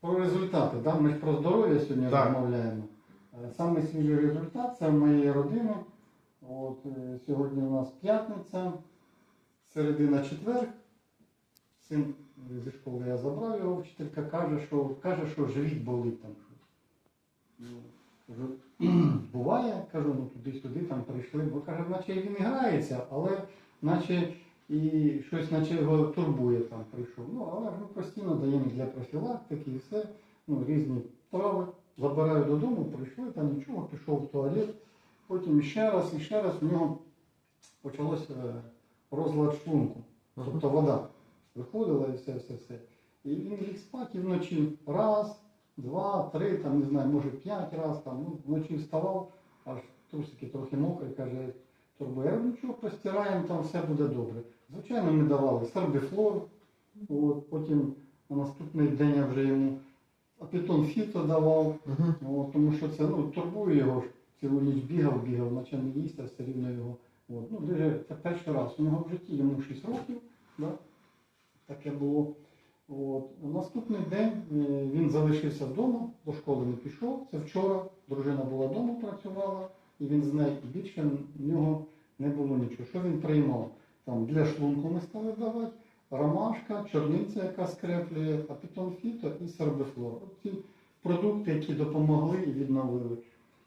Про результати, да? ми ж про здоров'я сьогодні Так. розмовляємо. Е, Саме свіжий результат це в моєї родини. От, е, сьогодні у нас п'ятниця, середина четвер. Син зі школи я забрав його, вчителька каже, що, каже, що живіт болить там. Ну, кажу, Буває, кажу, ну туди-сюди там прийшли, бо каже, наче він і грається, але наче і щось наче його турбує там прийшов. Ну, але ми постійно даємо для профілактики і все, ну, різні трави. Забираю додому, прийшли, там нічого, пішов в туалет. Потім ще раз, і ще раз у нього почалося е, розлад шлунку. Тобто вода виходила і все, все, все. І він ліг спати і вночі раз, два, три, там не знаю, може п'ять раз, там, ну, вночі вставав, аж трусики трохи мокрі, каже, турбо. Я говорю, нічого, постираємо, там все буде добре. Звичайно, ми давали сорбифлор, от, потім на наступний день я вже йому апітон фіто давав. От, тому що це ну, турбує його цілу ніч бігав, бігав, наче не їсть, а все рівно його. От. Ну, дуже це перший раз. У нього в житті йому 6 років. Да? Таке було. От. Наступний день е, він залишився вдома, до школи не пішов. Це вчора. Дружина була вдома, працювала, і він з нею і більше в нього не було нічого. Що він приймав? Там для шлунку ми стали давати, ромашка, чорниця, яка скреплює, апітон фіто і сорбифлор. От ці продукти, які допомогли і відновили.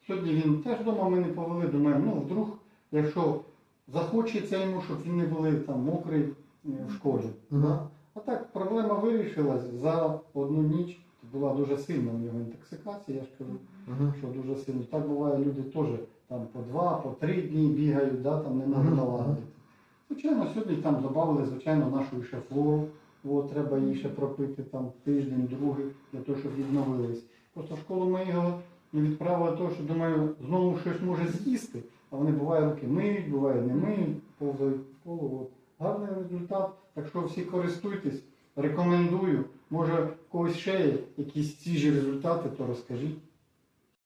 Сьогодні він теж вдома ми не повели, думаємо, ну вдруг, якщо захочеться йому, щоб він не були там мокрий е, в школі. Мгм. Да? А так проблема вирішилась за одну ніч. Була дуже сильна у нього інтоксикація, я ж кажу, Угу. що дуже сильно. Так буває, люди теж там по два, по три дні бігають, да, там не можуть наладити. Звичайно, сьогодні там додали, звичайно, нашу ще флору. От, треба її ще пропити там тиждень, другий, для того, щоб відновились. Просто в школу ми його не відправили, того, що думаю, знову щось може з'їсти, а вони буває руки миють, буває не миють, повзають в коло. Гарний результат. Так що всі користуйтесь, рекомендую. Може, когось ще є якісь ж результати, то розкажіть.